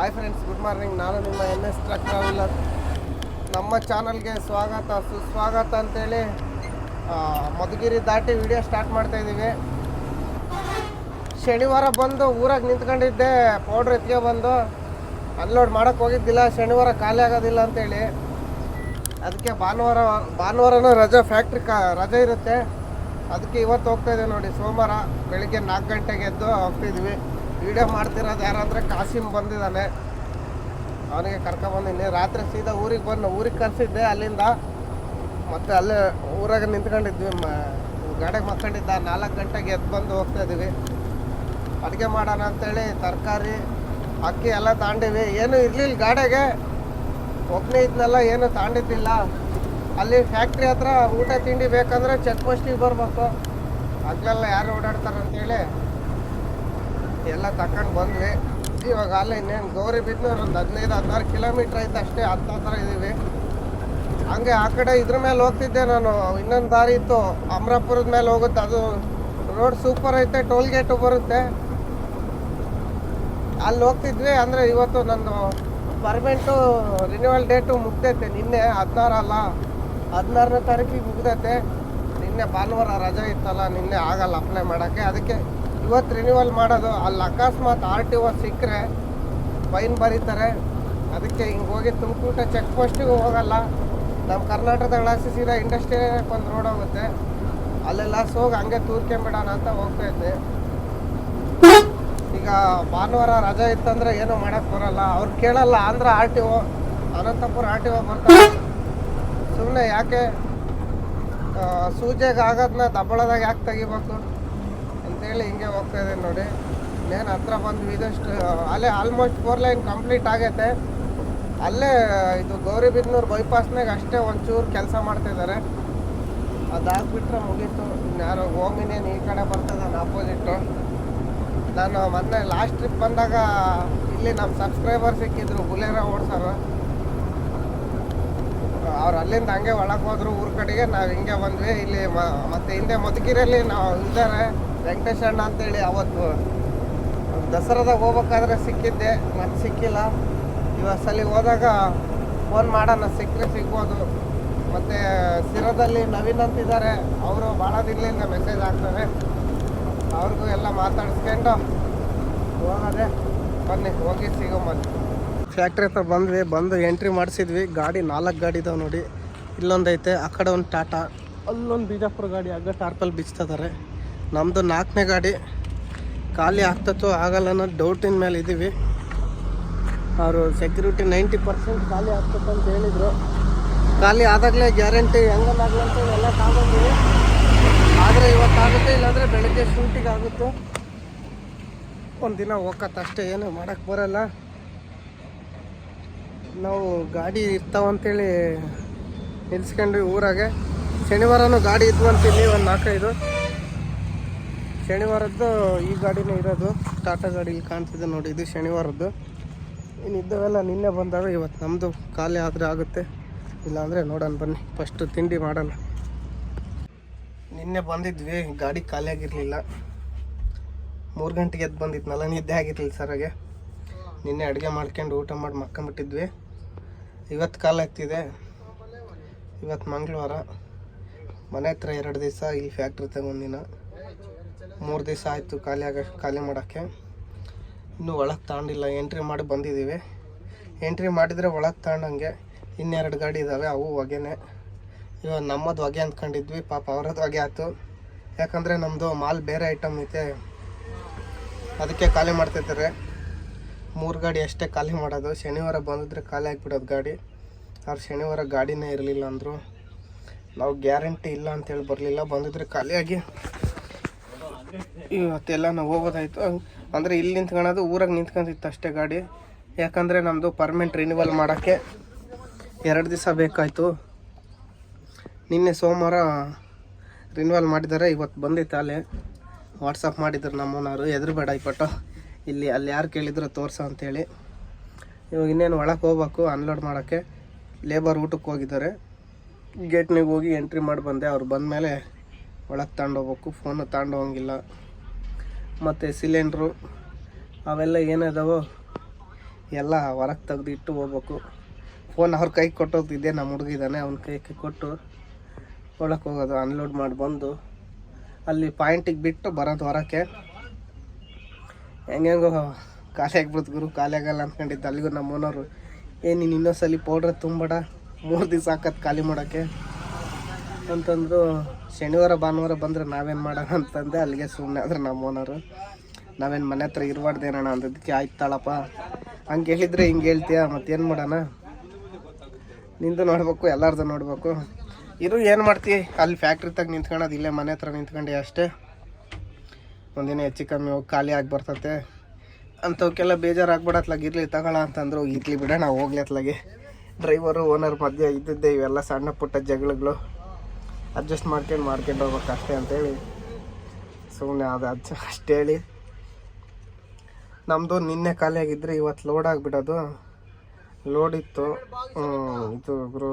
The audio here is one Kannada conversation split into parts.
ಹಾಯ್ ಫ್ರೆಂಡ್ಸ್ ಗುಡ್ ಮಾರ್ನಿಂಗ್ ನಾನು ನಿಮ್ಮ ಎನ್ ಎಸ್ ಟ್ರಕ್ ಟ್ರಾವೆಲರ್ ನಮ್ಮ ಚಾನಲ್ಗೆ ಸ್ವಾಗತ. ಸುಸ್ವಾಗತ ಅಂತೇಳಿ ಮಧುಗಿರಿ ದಾಟಿ ವಿಡಿಯೋ ಸ್ಟಾರ್ಟ್ ಮಾಡ್ತಾ ಇದ್ದೀವಿ. ಶನಿವಾರ ಬಂದು ಊರಾಗ ನಿಂತ್ಕೊಂಡಿದ್ದೆ ಪೌಡ್ರ್ ಎತ್ತಿಗೆ ಬಂದು. ಅನ್ಲೋಡ್ ಮಾಡೋಕ್ಕೆ ಹೋಗಿದ್ದಿಲ್ಲ, ಶನಿವಾರ ಖಾಲಿ ಆಗೋದಿಲ್ಲ ಅಂತೇಳಿ. ಅದಕ್ಕೆ ಭಾನುವಾರ, ಭಾನುವಾರನೂ ರಜೆ ಫ್ಯಾಕ್ಟ್ರಿ ಕಾ, ರಜೆ ಇರುತ್ತೆ. ಅದಕ್ಕೆ ಇವತ್ತು ಹೋಗ್ತಾಯಿದ್ದೆ ನೋಡಿ, ಸೋಮವಾರ ಬೆಳಿಗ್ಗೆ ನಾಲ್ಕು ಗಂಟೆಗೆ ಎದ್ದು ಹೋಗ್ತಿದ್ವಿ ವಿಡಿಯೋ ಮಾಡ್ತಿರೋದು ಯಾರಂದರೆ ಕಾಸಿಮ್ ಬಂದಿದ್ದಾನೆ. ಅವನಿಗೆ ಕರ್ಕೊಂಬಂದಿನಿ ರಾತ್ರಿ ಸೀದಾ ಊರಿಗೆ ಬಂದು, ಊರಿಗೆ ಕರೆಸಿದ್ದೆ ಅಲ್ಲಿಂದ. ಮತ್ತೆ ಅಲ್ಲೇ ಊರಾಗ ನಿಂತ್ಕೊಂಡಿದ್ವಿ. ಗಾಡಿಗೆ ಮಕ್ಕೊಂಡಿದ್ದ ನಾಲ್ಕು ಗಂಟೆಗೆ ಎದ್ದು ಬಂದು ಹೋಗ್ತಾ ಇದ್ದೀವಿ. ಅಡುಗೆ ಮಾಡೋಣ ಅಂತೇಳಿ ತರಕಾರಿ, ಅಕ್ಕಿ ಎಲ್ಲ ತಾಂಡಿವಿ. ಏನು ಇರಲಿಲ್ಲ ಗಾಡಿಗೆ ಒಬ್ಬನೇ ಇದ್ನೆಲ್ಲ, ಏನು ತಾಂಡಿದ್ದಿಲ್ಲ. ಅಲ್ಲಿ ಫ್ಯಾಕ್ಟ್ರಿ ಹತ್ರ ಊಟ ತಿಂಡಿ ಬೇಕಂದ್ರೆ ಚೆಕ್ ಪೋಸ್ಟಿಗೆ ಬರಬೇಕು. ಅಲ್ಲೆಲ್ಲ ಯಾರು ಓಡಾಡ್ತಾರೆ ಅಂತೇಳಿ ಎಲ್ಲ ತಕೊಂಡು ಬಂದ್ವಿ. ಇವಾಗ ಅಲ್ಲ ಇನ್ನೇನು ಗೌರಿ ಬಿದ್ನೂರು ಒಂದು ಹದಿನೈದು, ಹದಿನಾರು ಕಿಲೋಮೀಟ್ರ್ ಐತೆ ಅಷ್ಟೇ, ಹತ್ತು ಹತ್ರ ಇದ್ದೀವಿ ಹಂಗೆ ಆ ಕಡೆ ಇದ್ರ ಮೇಲೆ ಹೋಗ್ತಿದ್ದೆ ನಾನು. ಇನ್ನೊಂದು ದಾರಿ ಇತ್ತು, ಅಮರಾಪುರದ ಮೇಲೆ ಹೋಗುತ್ತೆ. ಅದು ರೋಡ್ ಸೂಪರ್ ಐತೆ ಟೋಲ್ ಗೇಟು ಬರುತ್ತೆ. ಅಲ್ಲಿ ಹೋಗ್ತಿದ್ವಿ, ಅಂದರೆ ಇವತ್ತು ನಂದು ಪರ್ಮೆಂಟು ರಿನ್ಯೂವಲ್ ಡೇಟು ಮುಗ್ದೈತೆ. ನಿನ್ನೆ ಹದಿನಾರು ಅಲ್ಲ, ಹದಿನಾರನೇ ತಾರೀಕಿಗೆ ಮುಗ್ದೈತೆ. ನಿನ್ನೆ ಭಾನುವಾರ ರಜೆ ಇತ್ತಲ್ಲ, ನಿನ್ನೆ ಆಗಲ್ಲ ಅಪ್ಲೈ ಮಾಡೋಕ್ಕೆ. ಅದಕ್ಕೆ ಇವತ್ತು ರಿನ್ಯೂವಲ್ ಮಾಡೋದು, ಅಲ್ಲಿ ಅಕಸ್ಮಾತ್ ಆರ್ ಟಿ ಒ ಸಿಕ್ಕರೆ ಫೈನ್ ಬರೀತಾರೆ. ಅದಕ್ಕೆ ಹಿಂಗೆ ಹೋಗಿ ತುಮಕೂಟ ಚೆಕ್ ಪೋಸ್ಟಿಗೂ ಹೋಗಲ್ಲ. ನಮ್ಮ ಕರ್ನಾಟಕದ ಸೀದಾ ಇಂಡಸ್ಟ್ರಿಯಕ್ಕೆ ಒಂದು ರೋಡ್ ಹೋಗುತ್ತೆ. ಅಲ್ಲೆಲ್ಲ ಹೋಗಿ ಹಂಗೆ ತೂರ್ಕೊಂಬಿಡೋಣ ಅಂತ ಹೋಗ್ತಾ ಈಗ ಭಾನುವಾರ ರಜೆ ಇತ್ತಂದ್ರೆ ಏನೂ ಮಾಡಕ್ಕೆ ಬರಲ್ಲ. ಅವ್ರು ಕೇಳಲ್ಲ Andhra R T O Anantapur R T O ಬರ್ತಾರೆ. ಸುಮ್ಮನೆ ಯಾಕೆ ಸೂಜೆಗೆ ಆಗೋದನ್ನ ದಬ್ಬಳದಾಗ ಯಾಕೆ ತೆಗಿಬೇಕು? ಅಂತೇಳಿ ಹಿಂಗೆ ಹೋಗ್ತಾ ಇದ್ದೀನಿ ನೋಡಿ. ಇನ್ನೇನು ಹತ್ರ ಬಂದ್ವಿ ಇದಷ್ಟು, ಅಲ್ಲೇ ಆಲ್ಮೋಸ್ಟ್ ಫೋರ್ ಲೈನ್ ಕಂಪ್ಲೀಟ್ ಆಗೈತೆ. ಅಲ್ಲೇ ಇದು ಗೌರಿಬಿದ್ನೂರು ಬೈಪಾಸ್ನಾಗ ಅಷ್ಟೇ ಒಂಚೂರು ಕೆಲಸ ಮಾಡ್ತಿದ್ದಾರೆ ಅದಾಗ್ಬಿಟ್ರೆ ಮುಗೀತು. ಇನ್ಯಾರೋ ಹೋಗಿನೇನು ಈ ಕಡೆ ಬರ್ತದಾನೆ ಆಪೋಸಿಟ್ಟು ನಾನು ಮೊನ್ನೆ ಲಾಸ್ಟ್ ಟ್ರಿಪ್ ಬಂದಾಗ ಇಲ್ಲಿ ನಮ್ಮ ಸಬ್ಸ್ಕ್ರೈಬರ್ ಸಿಕ್ಕಿದ್ರು ಬುಲೇರ ಓಡ್ಸೋರು ಅವ್ರು ಅಲ್ಲಿಂದ ಹಂಗೆ ಒಳಗೆ ಹೋದ್ರು ಊರ ಕಡೆಗೆ. ನಾವು ಹಿಂಗೆ ಬಂದ್ವಿ. ಇಲ್ಲಿ ಮತ್ತೆ ಹಿಂದೆ ಮಧುಗಿರಿಯಲ್ಲಿ ನಾವು ಇದ್ದಾರೆ. ವೆಂಕಟೇಶ್ ಅಣ್ಣ ಅಂತೇಳಿ ಅವತ್ತು ದಸರಾದಾಗ ಹೋಗ್ಬೇಕಾದ್ರೆ ಸಿಕ್ಕಿದ್ದೆ ಮತ್ತೆ ಸಿಕ್ಕಿಲ್ಲ. ಇವತ್ತು ಸಲ ಹೋದಾಗ ಫೋನ್ ಮಾಡೋಣ, ಸಿಕ್ಕರೆ ಸಿಗ್ಬೋದು. ಮತ್ತು ಸಿರದಲ್ಲಿ ನವೀನ್ ಅಂತಿದ್ದಾರೆ. ಅವರು ಭಾಳ ದಿನಲಿಂದ ಮೆಸೇಜ್ ಹಾಕ್ತಾರೆ. ಅವ್ರಿಗೂ ಎಲ್ಲ ಮಾತಾಡಿಸ್ಕೊಂಡು ಹೋಗೋದೆ. ಬನ್ನಿ, ಹೋಗಿ ಸಿಗೋಮಲ್ಲಿ ಫ್ಯಾಕ್ಟ್ರಿ ಹತ್ರ ಬಂದ್ವಿ, ಬಂದು ಎಂಟ್ರಿ ಮಾಡಿಸಿದ್ವಿ. ಗಾಡಿ ನಾಲ್ಕು ಗಾಡಿ ಇದಾವೆ ನೋಡಿ. ಇಲ್ಲೊಂದೈತೆ, ಆ ಕಡೆ ಒಂದು ಟಾಟಾ ಅಲ್ಲೊಂದು ಬಿಜಾಪುರ ಗಾಡಿ, ಆಗ ಟಾರ್ಪಲ್ ಬಿಚ್ತಿದ್ದಾರೆ ನಮ್ಮದು ನಾಲ್ಕನೇ ಗಾಡಿ. ಖಾಲಿ ಆಗ್ತತೋ ಆಗಲ್ಲ ಅನ್ನೋದು ಡೌಟಿನ ಮೇಲೆ ಇದ್ದೀವಿ ಅವರು ಸೆಕ್ಯೂರಿಟಿ ನೈಂಟಿ ಪರ್ಸೆಂಟ್ ಖಾಲಿ ಆಗ್ತದೆ ಅಂತ ಹೇಳಿದರು. ಖಾಲಿ ಆದಾಗಲೇ ಗ್ಯಾರಂಟಿ ಹೆಂಗಲ್ಲಾಗಲ್ಲ ಅಂತ ಎಲ್ಲ ತಗೊಂಡಿವಿ. ಆದರೆ ಇವತ್ತಾಗುತ್ತೆ ಇಲ್ಲಾಂದರೆ ಬೆಳಗ್ಗೆ ಶೂಟಿಗೆ ಆಗುತ್ತೆ. ದಿನ ಹೋಗತ್ತಷ್ಟೇ ಏನು ಮಾಡೋಕ್ಕೆ ಬರಲ್ಲ. ನಾವು ಗಾಡಿ ಇರ್ತಾವಂತೇಳಿ ನಿಲ್ಸ್ಕೊಂಡ್ವಿ ಊರಾಗೆ. ಶನಿವಾರನೂ ಗಾಡಿ ಇದ್ವಂತೀವಿ ಒಂದು ನಾಲ್ಕೈದು. ಶನಿವಾರದ್ದು ಈ ಗಾಡಿನೇ ಇರೋದು. ಟಾಟಾ ಗಾಡಿ ಇಲ್ಲಿ ಕಾಣ್ತಿದೆ ನೋಡಿ, ಇದು ಶನಿವಾರದ್ದು. ಇನ್ನು ಇದ್ದವೆಲ್ಲ ನಿನ್ನೆ ಬಂದಾಗ ಇವತ್ತು ನಮ್ಮದು ಖಾಲಿ ಆದರೆ ಆಗುತ್ತೆ. ಇಲ್ಲಾಂದರೆ ನೋಡೋಣ, ಬನ್ನಿ. ಫಸ್ಟು ತಿಂಡಿ ಮಾಡೋಣ. ನಿನ್ನೆ ಬಂದಿದ್ವಿ, ಗಾಡಿ ಖಾಲಿಯಾಗಿರಲಿಲ್ಲ ಮೂರು ಗಂಟೆಗೆ ಎದ್ದು ಬಂದಿದ್ನಲ್ಲ, ನಿದ್ದೆ ಆಗಿರಲಿಲ್ಲ ಸರಾಗೆ ನಿನ್ನೆ ಅಡುಗೆ ಮಾಡ್ಕೊಂಡು ಊಟ ಮಾಡಿ ಮಕ್ಕಂಬಿಟ್ಟಿದ್ವಿ ಇವತ್ತು ಕಾಲ ಆಗ್ತಿದೆ. ಇವತ್ತು ಮಂಗಳವಾರ. ಮನೆ ಹತ್ರ ಎರಡು ದಿವಸ ಇಲ್ಲಿ ಫ್ಯಾಕ್ಟ್ರಿ ತಗೊಂಡಿನ. ಮೂರು ದಿವಸ ಆಯಿತು ಖಾಲಿ ಆಗ, ಖಾಲಿ ಮಾಡೋಕ್ಕೆ. ಇನ್ನೂ ಒಳಗೆ ತಗೊಂಡಿಲ್ಲ ಎಂಟ್ರಿ ಮಾಡಿ ಬಂದಿದ್ದೀವಿ ಎಂಟ್ರಿ ಮಾಡಿದರೆ ಒಳಗೆ ತಗೊಂಡಂಗೆ ಇನ್ನೆರಡು ಗಾಡಿ ಇದ್ದಾವೆ ಅವು ಹೊಗೆನೇ. ಇವಾಗ ನಮ್ಮದು ಹೊಗೆ ಅಂದ್ಕೊಂಡಿದ್ವಿ, ಪಾಪ ಅವರದ್ದು ಹೊಗೆ ಆಯಿತು. ಯಾಕಂದರೆ ನಮ್ಮದು ಮಾಲ್ ಬೇರೆ ಐಟಮ್ ಐತೆ. ಅದಕ್ಕೆ ಖಾಲಿ ಮಾಡ್ತಿದ್ದಾರೆ ಮೂರು ಗಾಡಿ ಅಷ್ಟೇ ಖಾಲಿ ಮಾಡೋದು. ಶನಿವಾರ ಬಂದಿದ್ರೆ ಖಾಲಿ ಆಗಿಬಿಡೋದು ಗಾಡಿ. ಅವ್ರು ಶನಿವಾರ ಗಾಡಿನೇ ಇರಲಿಲ್ಲ ಅಂದರು. ನಾವು ಗ್ಯಾರಂಟಿ ಇಲ್ಲ ಅಂತೇಳಿ ಬರಲಿಲ್ಲ. ಬಂದಿದ್ರೆ ಖಾಲಿಯಾಗಿ ಇವತ್ತೆಲ್ಲ ನಾವು ಹೋಗೋದಾಯ್ತು. ಅಂದರೆ ಇಲ್ಲಿ ನಿಂತ್ಕೊಳೋದು ಊರಾಗ ನಿಂತ್ಕೊಂಡಿತ್ತು ಅಷ್ಟೇ ಗಾಡಿ. ಯಾಕಂದರೆ ನಮ್ಮದು ಪರ್ಮೆಂಟ್ ರಿನ್ಯೂವಲ್ ಮಾಡೋಕ್ಕೆ ಎರಡು ದಿವಸ ಬೇಕಾಯಿತು. ನಿನ್ನೆ ಸೋಮವಾರ ರಿನ್ಯೂವಲ್ ಮಾಡಿದ್ದಾರೆ ಇವತ್ತು ಬಂದಿತ್ತು ಅಲ್ಲೇ. ವಾಟ್ಸಪ್ ಮಾಡಿದ್ರು ನಮ್ಮನವರು ಎದುರುಬೇಡ ಇಪ್ಪಟ್ಟು ಇಲ್ಲಿ ಅಲ್ಲಿ ಯಾರು ಕೇಳಿದ್ರು ತೋರ್ಸು ಅಂತೇಳಿ. ಇವಾಗ ಇನ್ನೇನು ಒಳಗೆ ಹೋಗ್ಬೇಕು ಅನ್ಲೋಡ್ ಮಾಡೋಕ್ಕೆ. ಲೇಬರ್ ಊಟಕ್ಕೆ ಹೋಗಿದ್ದಾರೆ. ಗೇಟ್ನಿಗೆ ಹೋಗಿ ಎಂಟ್ರಿ ಮಾಡಿ ಬಂದೆ, ಅವ್ರು ಬಂದಮೇಲೆ ಒಳಗೆ ತಗೊಂಡೋಗ್ಬೇಕು ಫೋನು ತಗೊಂಡೋಗಂಗಿಲ್ಲ ಮತ್ತು ಸಿಲಿಂಡ್ರು ಅವೆಲ್ಲ ಏನಿದಾವೋ, ಎಲ್ಲ ಹೊರಗೆ ತೆಗ್ದು ಇಟ್ಟು ಹೋಗ್ಬೇಕು. ಫೋನ್ ಅವ್ರ ಕೈಗೆ ಕೊಟ್ಟೋಗ್ತಿದ್ದೆ ನಮ್ಮ ಹುಡುಗಿದ್ದಾನೆ ಅವನ ಕೈಗೆ ಕೊಟ್ಟು ಒಳಕ್ಕೆ ಹೋಗೋದು ಅನ್ಲೋಡ್ ಮಾಡಿ ಬಂದು. ಅಲ್ಲಿ ಪಾಯಿಂಟಿಗೆ ಬಿಟ್ಟು ಬರೋದು ಹೊರಕ್ಕೆ. ಹೆಂಗೆಂಗೋ ಖಾಲಿ ಆಗ್ಬಿಡ್ತು ಗುರು, ಖಾಲಿ ಆಗಲ್ಲ ಅಂದ್ಕೊಂಡಿದ್ದೆ ಅಲ್ಲಿಗೂ ನಮ್ಮ ಓನರು ಏ, ನೀನು ಇನ್ನೊಂದ್ಸಲಿ ಪೌಡ್ರ್ ತುಂಬಬೇಡ. ಮೂರು ದಿವಸ ಹಾಕತ್ ಖಾಲಿ ಮಾಡೋಕ್ಕೆ. ಅಂತಂದ್ರು ಶನಿವಾರ, ಭಾನುವಾರ ಬಂದರೆ ನಾವೇನು ಮಾಡೋಣ ಅಂತಂದೆ. ಅಲ್ಲಿಗೆ ಸುಮ್ಮನೆ ಆದ್ರೆ ನಮ್ಮ ಓನರು ನಾವೇನು ಮನೆ ಹತ್ರ ಇರಬಾರ್ದೇನಣ್ಣ ಅಂದದಕ್ಕೆ ಆಯ್ತಾಳಪ್ಪ ಹಂಗೆ ಹೇಳಿದ್ರೆ ಹಿಂಗೆ ಹೇಳ್ತೀಯ? ಮತ್ತೇನು ಮಾಡೋಣ? ನಿಂದು ನೋಡ್ಬೇಕು, ಎಲ್ಲಾರ್ದು ನೋಡ್ಬೇಕು. ಇದು ಏನು ಮಾಡ್ತಿ? ಅಲ್ಲಿ ಫ್ಯಾಕ್ಟ್ರಿ ತಗ ನಿಂತ್ಕೊಳ್ಳೋದು ಇಲ್ಲೇ ಮನೆ ಹತ್ರ ನಿಂತ್ಕೊಂಡು ಅಷ್ಟೇ. ಒಂದಿನ ಹೆಚ್ಚು ಕಮ್ಮಿ ಹೋಗಿ ಖಾಲಿ ಆಗಿ ಬರ್ತತೆ. ಅಂಥವಕ್ಕೆಲ್ಲ ಬೇಜಾರಾಗ್ಬಿಡತ್ಲಾಗ ಇರಲಿ, ತಗೊಳ ಅಂತಂದ್ರು. ಇರಲಿ ಬಿಡ ನಾವು ಹೋಗ್ಲಿ ಅತ್ಲಾಗೆ. ಡ್ರೈವರು ಓನರ್ ಮಧ್ಯೆ ಇದ್ದಿದ್ದೆ, ಇವೆಲ್ಲ ಸಣ್ಣ ಪುಟ್ಟ ಜಗಳಗಳು. ಅಡ್ಜಸ್ಟ್ ಮಾಡ್ಕೊಂಡು ಮಾಡ್ಕೊಂಡು ಹೋಗ್ಬೇಕು ಅಷ್ಟೇ ಅಂತೇಳಿ. ಸುಮ್ಮನೆ ಅದು ಅಜ್ಜ ಅಷ್ಟು ಹೇಳಿ. ನಮ್ಮದು ನಿನ್ನೆ ಖಾಲಿ ಆಗಿದ್ರೆ ಇವತ್ತು ಲೋಡ್ ಆಗಿಬಿಡೋದು ಲೋಡ್ ಇತ್ತು. ಇದು ಗುರು,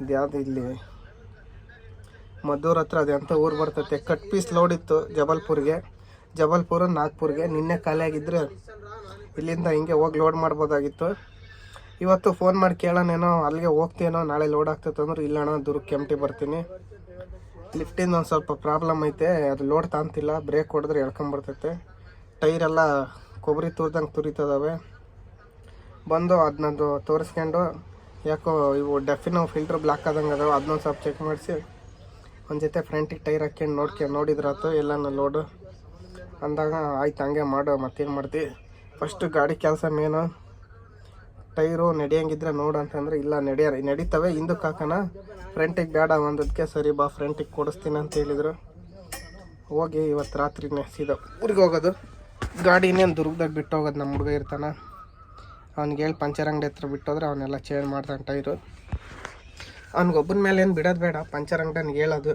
ಇದು ಯಾವುದು ಇಲ್ಲಿ? ಮದ್ದೂರ್ ಹತ್ರ ಅದೆಂತ ಊರು ಬರ್ತೈತೆ. ಕಟ್ ಪೀಸ್ ಲೋಡ್ ಇತ್ತು ಜಬಲ್ಪುರ್ಗೆ. ಜಬಲ್ಪುರ ನಾಗ್ಪುರ್ಗೆ. ನಿನ್ನೆ ಖಾಲಿ ಆಗಿದ್ರೆ ಇಲ್ಲಿಂದ ಹಿಂಗೆ ಹೋಗಿ ಲೋಡ್ ಮಾಡ್ಬೋದಾಗಿತ್ತು. ಇವತ್ತು ಫೋನ್ ಮಾಡಿ ಕೇಳೋಣೇನೋ, ಅಲ್ಲಿಗೆ ಹೋಗ್ತೇನೋ ನಾಳೆ ಲೋಡ್ ಆಗ್ತೈತೆ ಅಂದ್ರೆ ಇಲ್ಲಣ್ಣ ದೂರ ಕೆಮ್ಟಿ ಬರ್ತೀನಿ. ಲಿಫ್ಟಿಂದ ಒಂದು ಸ್ವಲ್ಪ ಪ್ರಾಬ್ಲಮ್ ಐತೆ, ಅದು ಲೋಡ್ ತಾಂತಿಲ್ಲ ಬ್ರೇಕ್ ಹೊಡೆದ್ರೆ ಎಳ್ಕೊಂಬರ್ತೈತೆ ಟೈರೆಲ್ಲ ಕೊಬ್ಬರಿ ತೂರ್ದಂಗೆ ತುರಿತದವೆ. ಬಂದು ಅದನ್ನದು ತೋರಿಸ್ಕೊಂಡು, ಯಾಕೋ ಇವು ಡೆಫಿನೋ ಫಿಲ್ಟ್ರ್ ಬ್ಲಾಕ್ ಆದಂಗೆ ಅದಾವೆ ಅದನ್ನೊಂದು ಸ್ವಲ್ಪ ಚೆಕ್ ಮಾಡಿಸಿ. ಒಂದು ಜೊತೆ ಫ್ರಂಟಿಗೆ ಟೈರ್ ಹಾಕ್ಯಂಡು ನೋಡ್ಕೊಂಡು ನೋಡಿದ್ರಾತು ಎಲ್ಲನೂ ಲೋಡು ಅಂದಾಗ ಆಯ್ತು, ಹಂಗೆ ಮಾಡು, ಮತ್ತೇನು ಮಾಡ್ತಿ? ಫಸ್ಟು ಗಾಡಿ ಕೆಲಸ ಮೇನು ಟೈರು ನಡೆಯಂಗಿದ್ರೆ ನೋಡು ಅಂತಂದ್ರೆ, ಇಲ್ಲ ನಡೆಯ ನಡೀತವೆ, ಹಿಂದಕ್ಕೆ ಹಾಕೋಣ. ಫ್ರಂಟಿಗೆ ಬೇಡ ಒಂದದಕ್ಕೆ ಸರಿ ಬಾ ಫ್ರಂಟಿಗೆ ಕೊಡಿಸ್ತೀನಿ ಅಂತ ಹೇಳಿದ್ರು. ಹೋಗಿ ಇವತ್ತು ರಾತ್ರಿನೇ ಸೀದಾ ಊರಿಗೆ ಹೋಗೋದು? ಗಾಡಿ ಇನ್ನೇನು ದುರ್ಗದಾಗ ಬಿಟ್ಟು ಹೋಗೋದು ನಮ್ಮ ಹುಡುಗ ಇರ್ತಾನೆ. ಅವ್ನಿಗೆ ಹೇಳಿ ಪಂಚರ್ ಅಂಗಡಿ ಹತ್ರ ಬಿಟ್ಟೋದ್ರೆ ಅವನ್ನೆಲ್ಲ ಚೇಂಜ್ ಮಾಡ್ತಾನೆ ಟೈರು. ಅವ್ನಿಗೊಬ್ಬನ ಮೇಲೆ ಏನು ಬಿಡೋದು ಬೇಡ ಪಂಚರ್ ಅಂಗಡಿಗೆ ಹೇಳೋದು.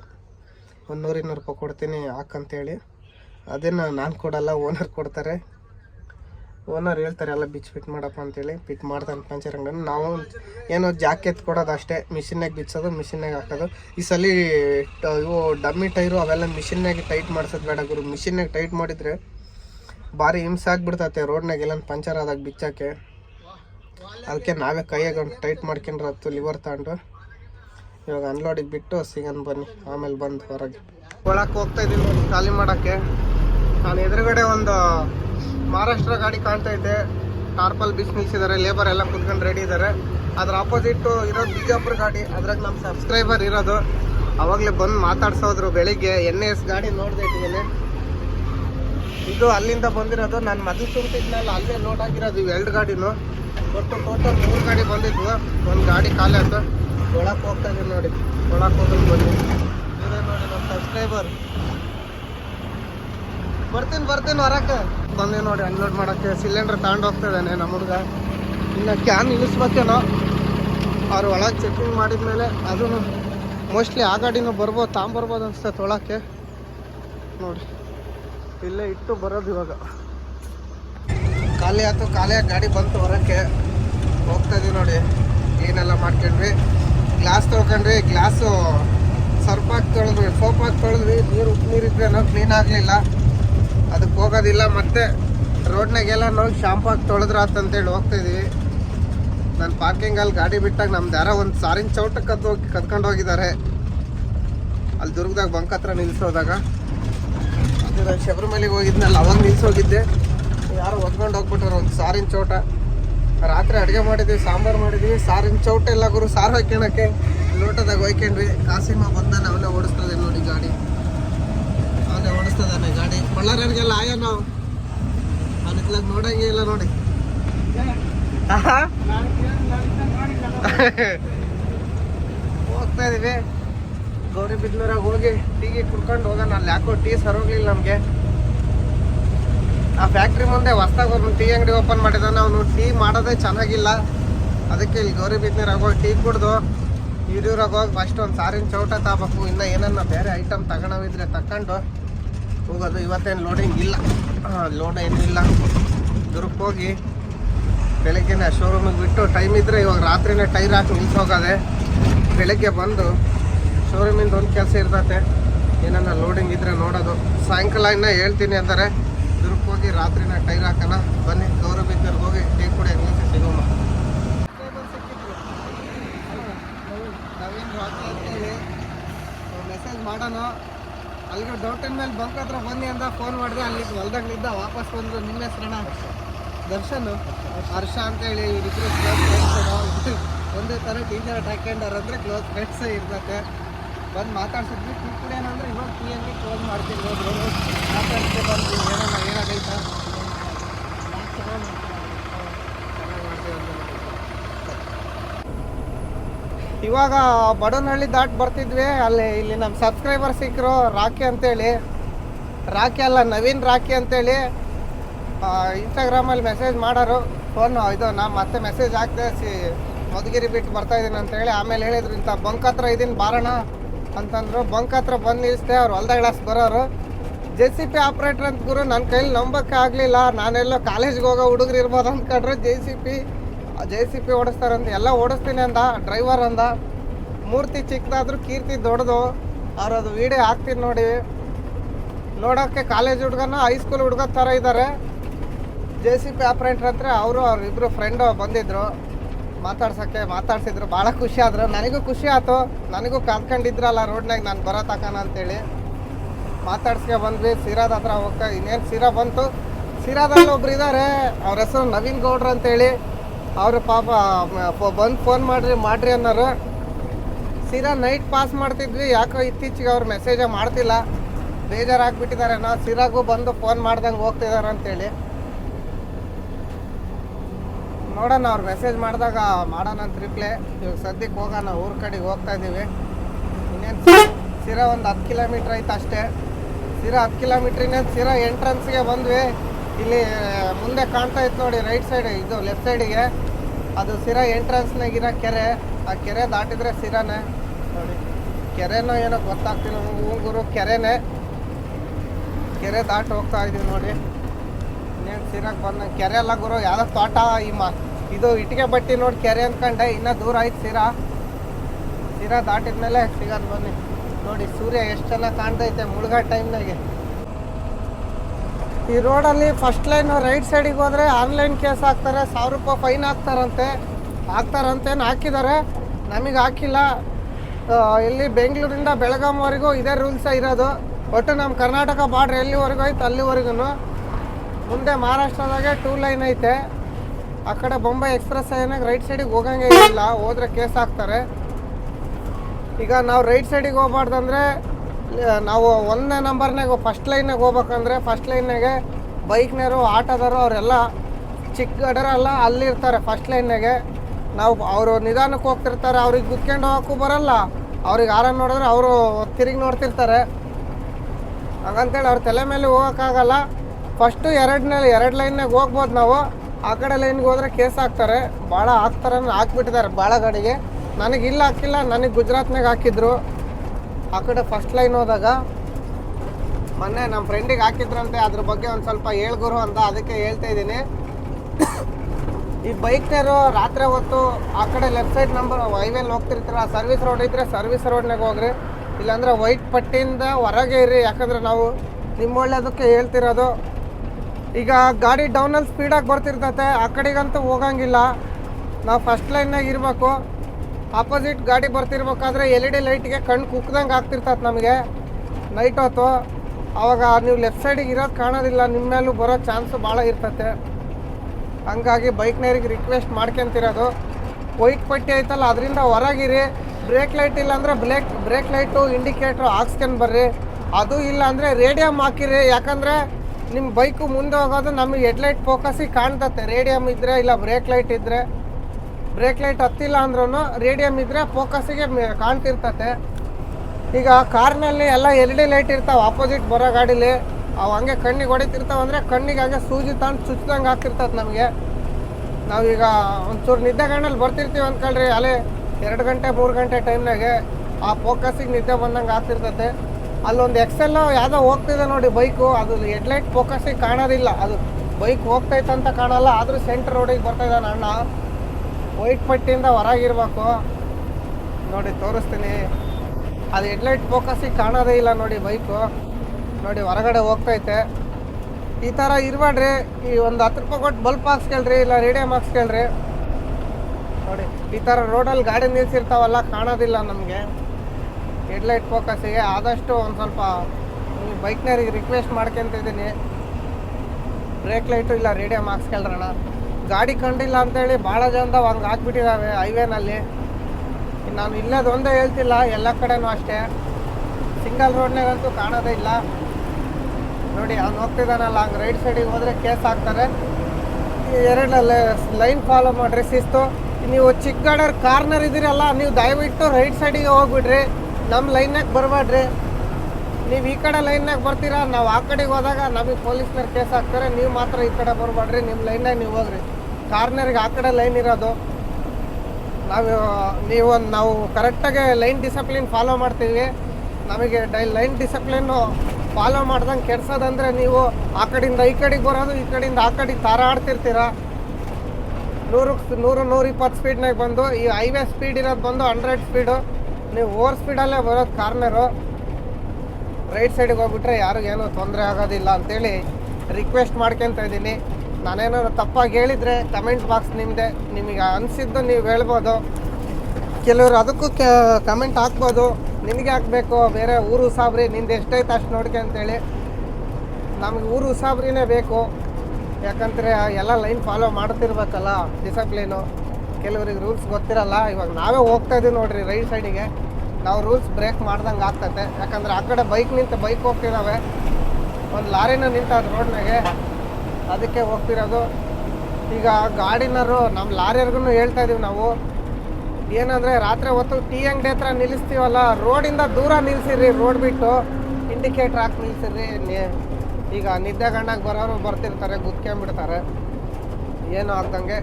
ಒಂದು ನೂರು ಇನ್ನೂರು ರೂಪಾಯಿ ಕೊಡ್ತೀನಿ, ಹಾಕಂತೇಳಿ. ಅದನ್ನು ನಾನು ಕೊಡಲ್ಲ ಓನರ್ ಕೊಡ್ತಾರೆ. ಓನರ್ ಹೇಳ್ತಾರೆ ಎಲ್ಲ ಬಿಚ್ಚಿ ಫಿಟ್ ಮಾಡಪ್ಪ ಅಂತೇಳಿ ಫಿಟ್ ಮಾಡ್ತಾನೆ ಪಂಚರ್ ಅಂಗಡಿ ನಾವು ಏನೋ ಜಾಕೆತ್ ಕೊಡೋದು ಅಷ್ಟೇ ಮಿಷಿನ್ನಾಗೆ ಬಿಚ್ಚೋದು ಮಿಷಿನ್ನಾಗ ಹಾಕೋದು. ಈ ಸಲ ಇವು ಡಮ್ಮಿ ಟೈರು ಅವೆಲ್ಲ ಮಿಷಿನ್ನಾಗೆ ಟೈಟ್ ಮಾಡ್ಸೋದು ಬೇಡ ಗುರು. ಮಿಷಿನ್ನಾಗ ಟೈಟ್ ಮಾಡಿದರೆ ಭಾರಿ ಹಿಂಸೆ ಆಗಿಬಿಡ್ತೈತೆ ರೋಡ್ನಾಗೆ ಎಲ್ಲ ಪಂಚರ್ ಆದಾಗ ಬಿಚ್ಚಕ್ಕೆ. ಅದಕ್ಕೆ ನಾವೇ ಕೈಯಾಗ ಒಂದು ಟೈಟ್ ಮಾಡ್ಕೊಂಡ್ರತ್ತು ಲಿವರ್ ತಗೊಂಡು. ಇವಾಗ ಅನ್ಲೋಡಿಗೆ ಬಿಟ್ಟು ಸಿಗನ್ ಬನ್ನಿ, ಆಮೇಲೆ ಬಂದು ಹೊರಗೆ. ಒಳಕ್ಕೆ ಹೋಗ್ತಾ ಇದ್ದೀನಿ ಖಾಲಿ ಮಾಡೋಕ್ಕೆ. ನಾನು ಎದುರುಗಡೆ ಒಂದು ಮಹಾರಾಷ್ಟ್ರ ಗಾಡಿ ಕಾಣ್ತಾ ಇದ್ದೆ. ಟಾರ್ಪಲ್ ಬಿಸ್ ನಿಲ್ಸಿದ್ದಾರೆ ಲೇಬರ್ ಎಲ್ಲ ಕುತ್ಕೊಂಡು ರೆಡಿ ಇದ್ದಾರೆ. ಅದ್ರ ಆಪೋಸಿಟ್ಟು ಇರೋದು ಬಿಜಾಪುರ ಗಾಡಿ. ಅದ್ರಾಗ ನಮ್ಮ ಸಬ್ಸ್ಕ್ರೈಬರ್ ಇರೋದು. ಅವಾಗಲೇ ಬಂದು ಮಾತಾಡ್ಸೋದ್ರು ಬೆಳಿಗ್ಗೆ. ಎನ್ ಎಸ್ ಗಾಡಿ ನೋಡ್ದೆ ಇದ್ದೀನಿ. ಇದು ಅಲ್ಲಿಂದ ಬಂದಿರೋದು. ನಾನು ಮೊದಲು ತುಂಬಿದ್ಮೇಲೆ ಅಲ್ಲೇ ಲೋಡ್ ಆಗಿರೋದು ಇವು ಎರಡು ಗಾಡಿನು. ಒಟ್ಟು ಟೋಟಲ್ ಮೂರು ಗಾಡಿ ಬಂದಿದ್ವು. ಒಂದು ಗಾಡಿ ಖಾಲಿ ಆಯ್ತು. ಒಳಕ್ಕೆ ಹೋಗ್ತಾ ಇದ್ದೀನಿ ನೋಡಿ. ಒಳಕ್ಕೆ ಹೋಗೋದು ಬನ್ನಿ ಇದೇ ನೋಡಿ ನಮ್ಮ ಸಬ್ಸ್ಕ್ರೈಬರ್ ಬರ್ತೀನಿ ಬರ್ತೀನಿ ಹೊರಕ್ಕೆ ಬಂದೆ ನೋಡಿ ಅನ್ಲೋಡ್ ಮಾಡೋಕ್ಕೆ. ಸಿಲಿಂಡರ್ ತಗೊಂಡು ಹೋಗ್ತಾ ಇದ್ದಾನೆ ನಮ್ಮ ಹುಡುಗ. ಇನ್ನು ಕ್ಯಾನ್ ಇಳಿಸ್ಬೇಕೇನೋ. ಅವ್ರ ಒಳಗೆ ಚೆಕಿಂಗ್ ಮಾಡಿದ್ಮೇಲೆ ಅದು ಮೋಸ್ಟ್ಲಿ ಆ ಗಾಡಿನೂ ಬರ್ಬೋದು ತಾಂಬರ್ಬೋದು ಅನ್ಸ್ತೈತೆ ತೊಳಕ್ಕೆ. ನೋಡಿ, ಇಲ್ಲೇ ಇಟ್ಟು ಬರೋದು ಇವಾಗ. ಖಾಲಿ ಆಯ್ತು ಖಾಲಿಯಾಗಿ ಗಾಡಿ ಬಂತು ಹೊರಕ್ಕೆ ಹೋಗ್ತಾ ಇದೀವಿ ನೋಡಿ ಕ್ಲೀನೆಲ್ಲ ಮಾಡ್ಕೊಂಡ್ವಿ. ಗ್ಲಾಸ್ ತೊಳ್ಕೊಂಡ್ವಿ ಗ್ಲಾಸು ಸರ್ಪ್ ಹಾಕಿ ತೊಳೆದ್ವಿ ಸೋಪ್ ಹಾಕಿ ತೊಳೆದ್ವಿ. ನೀರು, ಉಪ್ಪು ನೀರಿದ್ರೇನೋ ಕ್ಲೀನ್ ಆಗಲಿಲ್ಲ. ಅದಕ್ಕೆ ಹೋಗೋದಿಲ್ಲ, ಮತ್ತೆ ರೋಡ್ನಾಗೆಲ್ಲ ನೋಡಿ ಶಾಂಪಾಗಿ ತೊಳೆದ್ರ ಅಂತೇಳಿ ಹೋಗ್ತಾ ಇದೀವಿ ನಾನು ಪಾರ್ಕಿಂಗಲ್ಲಿ ಗಾಡಿ ಬಿಟ್ಟಾಗ ನಮ್ದು ಯಾರೋ ಒಂದು ಸಾರಿನ ಚೌಟಕ್ಕೆ ಕದ್ದು ಹೋಗಿ ಕದ್ಕೊಂಡು ಹೋಗಿದ್ದಾರೆ. ಅಲ್ಲಿ ದುರ್ಗದಾಗ ಬಂಕ್ ಹತ್ರ ನಿಲ್ಸೋದಾಗ. ಅದು ನಾನು ಶಬರಿಮಲೆಗೆ ಹೋಗಿದ್ನಲ್ಲ, ಅವಾಗ ನಿಲ್ಸೋಗಿದ್ದೆ. ಯಾರೋ ಒದ್ಕೊಂಡು ಹೋಗ್ಬಿಟ್ರು ಒಂದು ಸಾರಿನ ಚೌಟ ರಾತ್ರಿ ಅಡುಗೆ ಮಾಡಿದ್ವಿ, ಸಾಂಬಾರು ಮಾಡಿದ್ವಿ. ಸಾರಿನ ಚೌಟ ಎಲ್ಲ ಗುರು ಸಾರು ಹಾಕ್ಯಣಕ್ಕೆ ಲೋಟದಾಗ ಹೋಯ್ಕೊಂಡ್ವಿ ಕಾಸಿಮ ಬಂದ ನಾವೆಲ್ಲ ಓಡಿಸ್ತದೆ ನೋಡಿ ಗಾಡಿ. ಬಳ್ಳಾರಿಯವ್ರಿಗೆಲ್ಲ ಆಯ ನಾವು? ಅದಕ್ಕೆಲ್ಲ ನೋಡಂಗೆ ಇಲ್ಲ ನೋಡಿ. ಹೋಗ್ತಾ ಇದೀವಿ. ಗೌರಿ ಬಿದ್ನೂರಾಗ ಹೋಗಿ ಟೀಗೆ ಕುಡ್ಕೊಂಡು ಹೋಗೋಣ. ಅಲ್ಲಿ ಯಾಕೋ ಟೀ ಸರೋಗ್ಲಿಲ್ಲ ನಮಗೆ. ಆ ಫ್ಯಾಕ್ಟ್ರಿ ಮುಂದೆ ಹೊಸ್ದಾಗ ಒಬ್ಬನು ಟೀ ಅಂಗಡಿ ಓಪನ್ ಮಾಡಿದಾನೆ ಅವನು ಟೀ ಮಾಡೋದೇ ಚೆನ್ನಾಗಿಲ್ಲ. ಅದಕ್ಕೆ ಇಲ್ಲಿ ಗೌರಿ ಬಿದ್ನೂರಾಗ ಹೋಗಿ ಟೀ ಕುಡ್ದು ಹಿರಿಯೂರಾಗ ಹೋಗಿ ಫಸ್ಟ್ ಒಂದು ಸಾರಿನ ಚೌಟ ತಗೋಬೇಕು ಇನ್ನು ಏನನ್ನ ಬೇರೆ ಐಟಮ್ ತಗೊಳವಿದ್ರೆ ತಕೊಂಡು ಹೋಗೋದು. ಇವತ್ತೇನು ಲೋಡಿಂಗ್ ಇಲ್ಲ. ಲೋಡ್ ಏನಿಲ್ಲ ದುರ್ಗ್ ಹೋಗಿ ಬೆಳಗ್ಗೆನೇ ಶೋರೂಮಿಗೆ ಬಿಟ್ಟು ಟೈಮ್ ಇದ್ದರೆ ಇವಾಗ ರಾತ್ರಿನೇ ಟೈರ್ ಹಾಕಿ ನಿಂತೋಗದೆ ಬೆಳಗ್ಗೆ ಬಂದು ಶೋರೂಮಿಂದ ಒಂದು ಕೆಲಸ ಇರ್ತೈತೆ. ಏನನ್ನ ಲೋಡಿಂಗ್ ಇದ್ದರೆ ನೋಡೋದು. ಸಾಯಂಕಾಲ ಇನ್ನೂ ಹೇಳ್ತೀನಿ ಅಂದರೆ ದುರ್ಕ್ ಹೋಗಿ ರಾತ್ರಿನ ಟೈರ್ ಹಾಕೋಣ. ಬನ್ನಿ ಗೌರವ ಬಿದ್ದರ್ಗೆ ಹೋಗಿ ಟೀ ಕುಡಿ ನಿಲ್ಸಿ ಸಿಗೋಮ ಮೆಸೇಜ್ ಮಾಡೋಣ. ಡೌಟಿನ ಮೇಲೆ ಬಂಕ್ ಹತ್ರ ಬನ್ನಿ ಅಂತ ಫೋನ್ ಮಾಡಿದೆ. ಅಲ್ಲಿ ಹೊಲ್ದಾಗ್ಲಿದ್ದ ವಾಪಸ್ ಬಂದ್ರು ನಿಮ್ಮ ಹೆಸರಣ ದರ್ಶನ್, ಹರ್ಷ ಅಂತೇಳಿ ಇಬ್ಬರು ಕ್ಲೋಸ್ ಫ್ರೆಂಡ್ಸ್ ಒಂದೇ ಥರ ಟೀ ಶರ್ಟ್ ಅಂದರೆ ಕ್ಲೋಸ್ ಫ್ರೆಂಡ್ಸ್ ಇರ್ತತೆ. ಬಂದು ಮಾತಾಡ್ಸಿದ್ವಿ. ಕುಡಿಯೋಣಂದ್ರೆ ಇವಾಗ ಟೀ ಕ್ಲೋಸ್ ಮಾಡ್ತೀನಿ. ಮಾತಾಡ್ಸಿ ಬಂದು ಏನೋ ಏನಾಗೈತಾ ಚೆನ್ನಾಗಿ ಮಾಡ್ತೀವಿ ಅಂತ ಇವಾಗ ಬಡವನಹಳ್ಳಿ ದಾಟ್ ಬರ್ತಿದ್ವಿ, ಅಲ್ಲಿ ಇಲ್ಲಿ ನಮ್ಮ ಸಬ್ಸ್ಕ್ರೈಬರ್ ಸಿಕ್ಕರು ರಾಕಿ ಅಂತೇಳಿ. ರಾಕಿ ಅಲ್ಲ, ನವೀನ್ ರಾಕಿ ಅಂತೇಳಿ ಇನ್ಸ್ಟಾಗ್ರಾಮಲ್ಲಿ ಮೆಸೇಜ್ ಮಾಡೋರು. ಫೋನ್, ಇದು ನಾ ಮತ್ತೆ ಮೆಸೇಜ್ ಹಾಕಿದೆ ಸಿ ಮಧುಗಿರಿ ಬಿಟ್ಟು ಬರ್ತಾ ಇದ್ದೀನಿ ಅಂತೇಳಿ. ಆಮೇಲೆ ಹೇಳಿದ್ರು, ಇಂಥ ಬಂಕ್ ಹತ್ರ ಇದ್ದೀನಿ ಬಾರೋಣ ಅಂತಂದ್ರು. ಬಂಕ್ ಹತ್ರ ಬಂದು ನಿಲ್ಲಿಸ್ದೆ ಅವ್ರು ಹೊಲ್ದಾಗ್ಲಾಸ್ ಬರೋರು. ಜೆ ಸಿ ಪಿ ಆಪ್ರೇಟ್ರ್ ಅಂತ ಗುರು ನನ್ನ ಕೈಲಿ ನಂಬಕ್ಕೆ ಆಗಲಿಲ್ಲ. ನಾನೆಲ್ಲೋ ಕಾಲೇಜ್ಗೆ ಹೋಗೋ ಹುಡುಗರು ಇರ್ಬೋದು ಅಂದ್ಕೊಂಡ್ರೆ J C P J C P ಓಡಿಸ್ತಾರಂತ ಎಲ್ಲ ಓಡಿಸ್ತೀನಿ ಅಂದ ಡ್ರೈವರ್ ಅಂದ. ಮೂರ್ತಿ ಚಿಕ್ಕದಾದ್ರೂ ಕೀರ್ತಿ ದೊಡ್ಡದು. ಅವ್ರು ಅದು ವೀಡಿಯೋ ಹಾಕ್ತೀನಿ ನೋಡಿ. ನೋಡೋಕ್ಕೆ ಕಾಲೇಜ್ ಹುಡುಗನ ಹೈಸ್ಕೂಲ್ ಹುಡುಗ ಥರ ಇದ್ದಾರೆ ಜೆ ಸಿ ಪಿ ಆಪ್ರೇಟ್ರ್ ಹತ್ರ ಅವರು, ಅವ್ರ ಇಬ್ಬರು ಫ್ರೆಂಡು ಬಂದಿದ್ದರು ಮಾತಾಡ್ಸೋಕ್ಕೆ ಮಾತಾಡ್ಸಿದ್ರು. ಭಾಳ ಖುಷಿ ಆದರು. ನನಗೂ ಖುಷಿ ಆಯ್ತು. ನನಗೂ ಕಾದ್ಕೊಂಡಿದ್ರಲ್ಲ ರೋಡ್ನಾಗ ನಾನು ಬರೋ ತಕನ ಅಂತೇಳಿ. ಮಾತಾಡ್ಸ್ಕೆ ಬಂದ್ವಿ. ಸಿರಾದ ಹತ್ರ ಹೋಗ್ತಾ, ಇನ್ನೇನು ಸಿರಾ ಬಂತು. ಸಿರಾದಲ್ಲಿ ಒಬ್ರು ಇದ್ದಾರೆ ಅವ್ರ ಹೆಸರು ನವೀನ್ ಗೌಡ್ರು ಅಂತೇಳಿ. ಅವರು ಪಾಪ ಬಂದು ಫೋನ್ ಮಾಡ್ರಿ ಮಾಡ್ರಿ ಅನ್ನೋರು. ಸೀರಾ ನೈಟ್ ಪಾಸ್ ಮಾಡ್ತಿದ್ವಿ, ಯಾಕೋ ಇತ್ತೀಚೆಗೆ ಅವ್ರು ಮೆಸೇಜೇ ಮಾಡ್ತಿಲ್ಲ. ಬೇಜಾರಾಗ್ಬಿಟ್ಟಿದ್ದಾರೆ ನಾ ಸಿರಾಗೂ ಬಂದು ಫೋನ್ ಮಾಡ್ದಂಗೆ ಹೋಗ್ತಿದ್ದಾರೆ ಅಂತೇಳಿ. ನೋಡೋಣ, ಅವ್ರು ಮೆಸೇಜ್ ಮಾಡಿದಾಗ ಮಾಡೋಣ ಅಂತ ರಿಪ್ಲೈ ಇವಾಗ ಸದ್ಯಕ್ಕೆ ಹೋಗೋಣ, ಊರ ಕಡೆಗೆ ಹೋಗ್ತಾ ಇದ್ದೀವಿ ಇನ್ನೇನು ಸಿರಾ ಒಂದು ಹತ್ತು ಕಿಲೋಮೀಟ್ರ್ ಐತೆ ಅಷ್ಟೇ ಸಿರಾ ಹತ್ತು ಕಿಲೋಮೀಟ್ರ್ ಇನ್ನೇನು ಸಿರಾ ಎಂಟ್ರೆನ್ಸ್ಗೆ ಬಂದ್ವಿ. ಇಲ್ಲಿ ಮುಂದೆ ಕಾಣ್ತಾ ಇತ್ತು ನೋಡಿ ರೈಟ್ ಸೈಡ್ ಇದು ಲೆಫ್ಟ್ ಸೈಡಿಗೆ ಅದು ಸಿರಾ ಎಂಟ್ರೆನ್ಸ್ನಾಗಿರೋ ಕೆರೆ. ಆ ಕೆರೆ ದಾಟಿದ್ರೆ ಸಿರಾನೇ. ನೋಡಿ, ಕೆರೆನೋ ಏನೋ ಗೊತ್ತಾಗ್ತಿಲ್ಲ. ಹೂಗುರು ಕೆರೆನೇ. ಕೆರೆ ದಾಟಿ ಹೋಗ್ತಾ ಇದೀವಿ ನೋಡಿ. ಇನ್ನೇನು ಸಿರಾಕ್ ಬಂದ ಕೆರೆ ಎಲ್ಲ ಗುರು, ಯಾವ್ದೋ ತೋಟ ಈ ಮಾ, ಇದು ಇಟ್ಟಿಗೆ ಬಟ್ಟಿ ನೋಡಿ ಕೆರೆ ಅಂದ್ಕೊಂಡೆ ಇನ್ನೂ ದೂರ ಆಯ್ತು ಸಿರಾ. ಸಿರಾ ದಾಟಿದ್ಮೇಲೆ ಸಿಗೋದು ಬನ್ನಿ. ನೋಡಿ, ಸೂರ್ಯ ಎಷ್ಟು ಚೆನ್ನಾಗಿ ಕಾಣ್ತೈತೆ ಮುಳುಗೋ ಟೈಮ್ನಾಗೆ ಈ ರೋಡಲ್ಲಿ ಫಸ್ಟ್ ಲೈನ್ ರೈಟ್ ಸೈಡಿಗೆ ಹೋದರೆ ಆನ್ಲೈನ್ ಕೇಸ್ ಹಾಕ್ತಾರೆ, ಸಾವಿರ ರೂಪಾಯಿ ಫೈನ್ ಹಾಕ್ತಾರಂತೆ. ಹಾಕ್ತಾರಂತೇನು ಹಾಕಿದ್ದಾರೆ? ನಮಗೆ ಹಾಕಿಲ್ಲ. ಇಲ್ಲಿ ಬೆಂಗಳೂರಿಂದ ಬೆಳಗಾಂವರೆಗೂ ಇದೇ ರೂಲ್ಸೇ ಇರೋದು. ಒಟ್ಟು ನಮ್ಮ ಕರ್ನಾಟಕ ಬಾರ್ಡ್ರ್ ಎಲ್ಲಿವರೆಗೂ ಐತೆ ಅಲ್ಲಿವರೆಗೂ ಮುಂದೆ ಮಹಾರಾಷ್ಟ್ರದಾಗೆ ಟೂ ಲೈನ್ ಐತೆ. ಆ ಕಡೆ ಬೊಂಬೈ ಎಕ್ಸ್ಪ್ರೆಸ್ ಏನಾಗ ರೈಟ್ ಸೈಡಿಗೆ ಹೋಗಂಗೆ ಇಲ್ಲ ಹೋದ್ರೆ ಕೇಸ್ ಹಾಕ್ತಾರೆ. ಈಗ ನಾವು ರೈಟ್ ಸೈಡಿಗೆ ಹೋಗ್ಬಾರ್ದಂದ್ರೆ ನಾವು ಒಂದನೇ ನಂಬರ್ನಾಗ ಫಸ್ಟ್ ಲೈನಾಗ ಹೋಗ್ಬೇಕಂದ್ರೆ ಫಸ್ಟ್ ಲೈನಾಗೆ ಬೈಕ್ನವರು, ಆಟೋದವರು, ಅವರೆಲ್ಲ ಚಿಕ್ಕ ಗಡರಲ್ಲ ಅಲ್ಲಿರ್ತಾರೆ ಫಸ್ಟ್ ಲೈನಾಗೆ ನಾವು ಅವರು ನಿಧಾನಕ್ಕೆ ಹೋಗ್ತಿರ್ತಾರೆ, ಅವ್ರಿಗೆ ಗುದ್ಕೊಂಡು ಹೋಗೋಕ್ಕೂ ಬರಲ್ಲ. ಅವ್ರಿಗೆ ಆರಾಮ್ ನೋಡಿದ್ರೆ ಅವರು ತಿರುಗಿ ನೋಡ್ತಿರ್ತಾರೆ. ಹಾಗಂತೇಳಿ ಅವ್ರ ತಲೆ ಮೇಲೆ ಹೋಗೋಕ್ಕಾಗಲ್ಲ. ಫಸ್ಟು ಎರಡನೇ ಎರಡು ಲೈನ್ನಾಗ ಹೋಗ್ಬೋದು ನಾವು. ಆ ಕಡೆ ಲೈನ್ಗೆ ಹೋದ್ರೆ ಕೇಸ್ ಹಾಕ್ತಾರೆ ಭಾಳ ಹಾಕ್ತಾರೆ ಹಾಕ್ಬಿಟ್ಟಿದ್ದಾರೆ ಭಾಳ ಗಾಡಿಗೆ ನನಗೆ ಇಲ್ಲ ಹಾಕಿಲ್ಲ. ನನಗೆ ಗುಜರಾತ್ನಾಗ ಹಾಕಿದ್ರು. ಆ ಕಡೆ ಫಸ್ಟ್ ಲೈನ್ ಹೋದಾಗ ಮೊನ್ನೆ ನಮ್ಮ ಫ್ರೆಂಡಿಗೆ ಹಾಕಿದ್ರಂತೆ, ಅದ್ರ ಬಗ್ಗೆ ಒಂದು ಸ್ವಲ್ಪ ಹೇಳ್ಗುರು ಅಂತ ಅದಕ್ಕೆ ಹೇಳ್ತಾ ಇದ್ದೀನಿ. ಈ ಬೈಕ್ನವರು ರಾತ್ರಿ ಹೊತ್ತು ಆ ಕಡೆ ಲೆಫ್ಟ್ ಸೈಡ್ ನಂಬರ್ ಹೈವೇಲಿ ಹೋಗ್ತಿರ್ತೀರ ಸರ್ವಿಸ್ ರೋಡ್ ಇದ್ದರೆ ಸರ್ವಿಸ್ ರೋಡ್ನಾಗ ಹೋಗ್ರಿ. ಇಲ್ಲಾಂದ್ರೆ ವೈಟ್ ಪಟ್ಟಿಯಿಂದ ಹೊರಗೆ ಇರಿ ಯಾಕಂದ್ರೆ ನಾವು ನಿಮ್ಮ ಒಳ್ಳೆಯದಕ್ಕೆ ಹೇಳ್ತಿರೋದು. ಈಗ ಗಾಡಿ ಡೌನಲ್ಲಿ ಸ್ಪೀಡಾಗಿ ಬರ್ತಿರ್ತತೆ, ಆ ಕಡೆಗಂತೂ ಹೋಗಂಗಿಲ್ಲ. ನಾವು ಫಸ್ಟ್ ಲೈನ್ನಾಗ ಇರಬೇಕು. ಆಪೋಸಿಟ್ ಗಾಡಿ ಬರ್ತಿರ್ಬೇಕಾದ್ರೆ ಎಲ್ ಇ ಡಿ ಲೈಟ್ಗೆ ಕಣ್ಣು ಕುಕ್ದಂಗೆ ಆಗ್ತಿರ್ತದೆ ನಮಗೆ. ನೈಟ್ ಹೊತ್ತು. ಆವಾಗ ನೀವು ಲೆಫ್ಟ್ ಸೈಡಿಗೆ ಇರೋದು ಕಾಣೋದಿಲ್ಲ ನಿಮ್ಮ ಮೇಲೂ ಬರೋ ಚಾನ್ಸು ಭಾಳ ಇರ್ತತೆ. ಹಂಗಾಗಿ ಬೈಕ್ನವ್ರಿಗೆ ರಿಕ್ವೆಸ್ಟ್ ಮಾಡ್ಕೊಂತಿರೋದು. ವೈಟ್ ಪಟ್ಟಿ ಐತಲ್ಲ, ಅದರಿಂದ ಹೊರಗಿರಿ. ಬ್ರೇಕ್ ಲೈಟ್ ಇಲ್ಲ ಅಂದರೆ ಬ್ರೇಕ್ ಬ್ರೇಕ್ ಲೈಟು ಇಂಡಿಕೇಟ್ರು ಹಾಕ್ಸ್ಕೊಂಡು ಬರ್ರಿ. ಅದು ಇಲ್ಲ ಅಂದರೆ ರೇಡಿಯಮ್ ಹಾಕಿರಿ. ಯಾಕಂದರೆ ನಿಮ್ಮ ಬೈಕು ಮುಂದೆ ಹೋಗೋದು ನಮಗೆ ಹೆಡ್ಲೈಟ್ ಫೋಕಸಿಗೆ ಕಾಣ್ತತೆ. ರೇಡಿಯಮ್ ಇದ್ದರೆ ಇಲ್ಲ ಬ್ರೇಕ್ ಲೈಟ್ ಇದ್ದರೆ ಬ್ರೇಕ್ ಲೈಟ್ ಹತ್ತಿಲ್ಲ ಅಂದ್ರೂ ರೇಡಿಯಮ್ ಇದ್ದರೆ ಫೋಕಸಿಗೆ ಕಾಣ್ತಿರ್ತತೆ. ಈಗ ಕಾರ್ನಲ್ಲಿ ಎಲ್ಲ ಎಲ್ ಡಿ ಲೈಟ್ ಇರ್ತಾವೆ ಆಪೋಸಿಟ್ ಬರೋ ಗಾಡೀಲಿ. ಅವು ಹಂಗೆ ಕಣ್ಣಿಗೆ ಹೊಡಿತಿರ್ತಾವೆ ಅಂದರೆ ಕಣ್ಣಿಗೆ ಹಂಗೆ ಸೂಜಿ ತಂದು ಚುಚ್ಚಿದಂಗೆ ಆಗ್ತಿರ್ತದೆ ನಮಗೆ. ನಾವೀಗ ಒಂಚೂರು ನಿದ್ದೆ ಗಂಡಲ್ಲಿ ಬರ್ತಿರ್ತೀವಿ ಅಂದ್ಕೊಳ್ರಿ ಅಲ್ಲೇ ಎರಡು ಗಂಟೆ, ಮೂರು ಗಂಟೆ ಟೈಮ್ನಾಗೆ ಆ ಫೋಕಸಿಗೆ ನಿದ್ದೆ ಬಂದಂಗೆ ಆಗ್ತಿರ್ತತೆ. ಅಲ್ಲೊಂದು ಎಕ್ಸೆಲ್ ಯಾವುದೋ ಹೋಗ್ತಿದೆ ನೋಡಿ ಬೈಕು, ಅದು ಹೆಡ್ಲೈಟ್ ಫೋಕಸಿಗೆ ಕಾಣೋದಿಲ್ಲ. ಅದು ಬೈಕ್ ಹೋಗ್ತೈತೆ ಅಂತ ಕಾಣಲ್ಲ, ಆದರೂ ಸೆಂಟ್ರ್ ರೋಡಿಗೆ ಬರ್ತಾ ಇದ್ದಾನೆ ಅಣ್ಣ. ವೈಟ್ ಪಟ್ಟಿಯಿಂದ ಹೊರಗಿರ್ಬೇಕು. ನೋಡಿ, ತೋರಿಸ್ತೀನಿ. ಅದು ಹೆಡ್ಲೈಟ್ ಫೋಕಸಿಗೆ ಕಾಣೋದೇ ಇಲ್ಲ ನೋಡಿ ಬೈಕು. ನೋಡಿ, ಹೊರಗಡೆ ಹೋಗ್ತೈತೆ. ಈ ಥರ ಇರಬೇಡ್ರಿ. ಈ ಒಂದು ಹತ್ತು ರೂಪಾಯಿ ಕೊಟ್ಟು ಬಲ್ಪ್ ಹಾಕ್ಸ್ಕೊಳ್ರಿ, ಇಲ್ಲ ರೇಡಿಯಮ್ ಹಾಕ್ಸ್ಕೊಳ್ರಿ. ನೋಡಿ, ಈ ಥರ ರೋಡಲ್ಲಿ ಗಾಡಿ ನಿಲ್ಸಿರ್ತಾವಲ್ಲ, ಕಾಣೋದಿಲ್ಲ ನಮಗೆ. ಹೆಡ್ಲೈಟ್ ಫೋಕಸಿಗೆ ಆದಷ್ಟು ಒಂದು ಸ್ವಲ್ಪ ನೀವು ಬೈಕ್ನವ್ರಿಗೆ ರಿಕ್ವೆಸ್ಟ್ ಮಾಡ್ಕೊತಿದ್ದೀನಿ ಬ್ರೇಕ್ ಲೈಟು ಇಲ್ಲ, ರೇಡಿಯೋ ಹಾಕ್ಸ್ಕೊಳ್ರಣ. ಗಾಡಿ ಕಂಡಿಲ್ಲ ಅಂತೇಳಿ ಭಾಳ ಜನದ ಹಂಗೆ ಹಾಕ್ಬಿಟ್ಟಿದ್ದಾವೆ ಹೈವೇನಲ್ಲಿ. ನಾನು ಇಲ್ಲದೊಂದೇ ಹೇಳ್ತಿಲ್ಲ, ಎಲ್ಲ ಕಡೆನೂ ಅಷ್ಟೇ. ಸಿಂಗಲ್ ರೋಡ್ನಾಗಂತೂ ಕಾಣೋದೇ ಇಲ್ಲ. ನೋಡಿ, ಅವ್ನು ಹೋಗ್ತಿದ್ದಾನಲ್ಲ ಹಂಗೆ ರೈಟ್ ಸೈಡಿಗೆ ಹೋದರೆ ಕೇಸ್ ಹಾಕ್ತಾರೆ. ಈ ಎರಡು ಲೈನ್ ಫಾಲೋ ಮಾಡಿರಿ ಶಿಸ್ತು. ನೀವು ಚಿಕ್ಕ ಗಾಡಿಯವ್ರ ಕಾರ್ನರ್ ಇದ್ದೀರಲ್ಲ, ನೀವು ದಯವಿಟ್ಟು ರೈಟ್ ಸೈಡಿಗೆ ಹೋಗ್ಬಿಡ್ರಿ. ನಮ್ಮ ಲೈನ್ನಾಗ ಬರಬೇಡ್ರಿ ನೀವು ಈ ಕಡೆ ಲೈನ್ನಾಗ ಬರ್ತೀರಾ, ನಾವು ಆ ಕಡೆಗೆ ಹೋದಾಗ ನಮಗೆ ಪೊಲೀಸ್ನವ್ರು ಕೇಸ್ ಹಾಕ್ತಾರೆ. ನೀವು ಮಾತ್ರ ಈ ಕಡೆ ಬರಬೇಡ್ರಿ ನಿಮ್ಮ ಲೈನ್ನಾಗ ನೀವು ಹೋಗ್ರಿ. ಕಾರ್ನರ್ಗೆ ಆ ಕಡೆ ಲೈನ್ ಇರೋದು. ನಾವು, ನೀವು ನಾವು ಕರೆಕ್ಟಾಗಿ ಲೈನ್ ಡಿಸಿಪ್ಲಿನ್ ಫಾಲೋ ಮಾಡ್ತೀವಿ. ನಮಗೆ ಡೈ, ಲೈನ್ ಡಿಸಿಪ್ಲಿನ್ನು ಫಾಲೋ ಮಾಡ್ದಂಗೆ ಕೆಡ್ಸೋದಂದರೆ ನೀವು ಆ ಕಡೆಯಿಂದ ಈ ಕಡೆಗೆ ಬರೋದು, ಈ ಕಡೆಯಿಂದ ಆ ಕಡೆಗೆ ತಾರಾಡ್ತಿರ್ತೀರ ನೂರು ನೂರು, ನೂರ ಇಪ್ಪತ್ತು ಸ್ಪೀಡ್ನಾಗ ಬಂದು, ಈ ಹೈವೇ ಸ್ಪೀಡ್ ಇರೋದು ಬಂದು ಹಂಡ್ರೆಡ್ ಸ್ಪೀಡು. ನೀವು ಓವರ್ ಸ್ಪೀಡಲ್ಲೇ ಬರೋದು ಕಾರ್ನರು. ರೈಟ್ ಸೈಡಿಗೆ ಹೋಗ್ಬಿಟ್ರೆ ಯಾರಿಗೂ ಏನೂ ತೊಂದರೆ ಆಗೋದಿಲ್ಲ ಅಂತೇಳಿ ರಿಕ್ವೆಸ್ಟ್ ಮಾಡ್ಕೊತ ಇದ್ದೀನಿ. ನಾನೇನಾದ್ರು ತಪ್ಪಾಗಿ ಹೇಳಿದರೆ ಕಮೆಂಟ್ ಬಾಕ್ಸ್ ನಿಮ್ಮದೆ ನಿಮಗೆ ಅನಿಸಿದ್ದು ನೀವು ಹೇಳ್ಬೋದು. ಕೆಲವರು ಅದಕ್ಕೂ ಕಮೆಂಟ್ ಹಾಕ್ಬೋದು. ನಿನಗೆ ಹಾಕ್ಬೇಕು, ಬೇರೆ ಊರು ಉಸಾಬ್ರಿ ನಿಂದು ಎಷ್ಟೈತೆ ಅಷ್ಟು ನೋಡ್ಕೆ ಅಂತೇಳಿ. ನಮಗೆ ಊರು ಉಸಾಬ್ರಿನೇ ಬೇಕು. ಯಾಕಂದರೆ ಎಲ್ಲ ಲೈನ್ ಫಾಲೋ ಮಾಡ್ತಿರ್ಬೇಕಲ್ಲ ಡಿಸಿಪ್ಲೀನು ಕೆಲವರಿಗೆ ರೂಲ್ಸ್ ಗೊತ್ತಿರಲ್ಲ, ಇವಾಗ ನಾವೇ ಹೋಗ್ತಾ ಇದೀವಿ ನೋಡ್ರಿ ರೈಟ್ ಸೈಡಿಗೆ ನಾವು ರೂಲ್ಸ್ ಬ್ರೇಕ್ ಮಾಡ್ದಂಗೆ ಆಗ್ತೈತೆ. ಯಾಕಂದ್ರೆ ಆ ಕಡೆ ಬೈಕ್ ನಿಂತು ಬೈಕ್ ಹೋಗ್ತಿದ್ದಾವೆ ಒಂದು ಲಾರಿನ ನಿಂತ ರೋಡ್ನಾಗೆ ಅದಕ್ಕೆ ಹೋಗ್ತಿರೋದು. ಈಗ ಗಾಡಿನರು ನಮ್ಮ ಲಾರಿಯರ್ಗೂ ಹೇಳ್ತಾ ಇದೀವಿ ನಾವು. ಏನಂದರೆ ರಾತ್ರಿ ಹೊತ್ತು ಟೀ ಅಂಗಡಿ ಹತ್ರ ನಿಲ್ಲಿಸ್ತೀವಲ್ಲ, ರೋಡಿಂದ ದೂರ ನಿಲ್ಲಿಸಿರಿ ರೋಡ್ ಬಿಟ್ಟು ಇಂಡಿಕೇಟ್ರ್ ಹಾಕಿ ನಿಲ್ಲಿಸಿರಿ ಈಗ ನಿದ್ದೆ ಗಂಡಾಗ ಬರೋರು ಬರ್ತಿರ್ತಾರೆ ಗುದ್ಕೊಂಬಿಡ್ತಾರೆ ಏನು ಆಗ್ದಂಗೆ.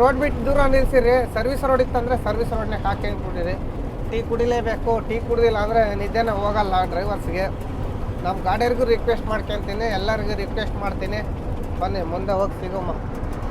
ರೋಡ್ ಬಿಟ್ಟು ದೂರ ನಿಲ್ಲಿಸಿರಿ ಸರ್ವಿಸ್ ರೋಡ್ ಇತ್ತಂದರೆ ಸರ್ವಿಸ್ ರೋಡ್ನಾಗ ಹಾಕ್ಕೊಂಡ್ಬಿಡಿರಿ ಟೀ ಕುಡಿಲೇಬೇಕು, ಟೀ ಕುಡಿದಿಲ್ಲ ಅಂದರೆ ನಿದ್ದೆನೇ ಹೋಗಲ್ಲ ಡ್ರೈವರ್ಸ್ಗೆ. ನಮ್ಮ ಗಾಡಿಯರ್ಗೂ ರಿಕ್ವೆಸ್ಟ್ ಮಾಡ್ಕೊತೀನಿ, ಎಲ್ಲರಿಗೂ ರಿಕ್ವೆಸ್ಟ್ ಮಾಡ್ತೀನಿ. ಬನ್ನಿ ಮುಂದೆ ಹೋಗಿ ಸಿಗೋಮ್ಮ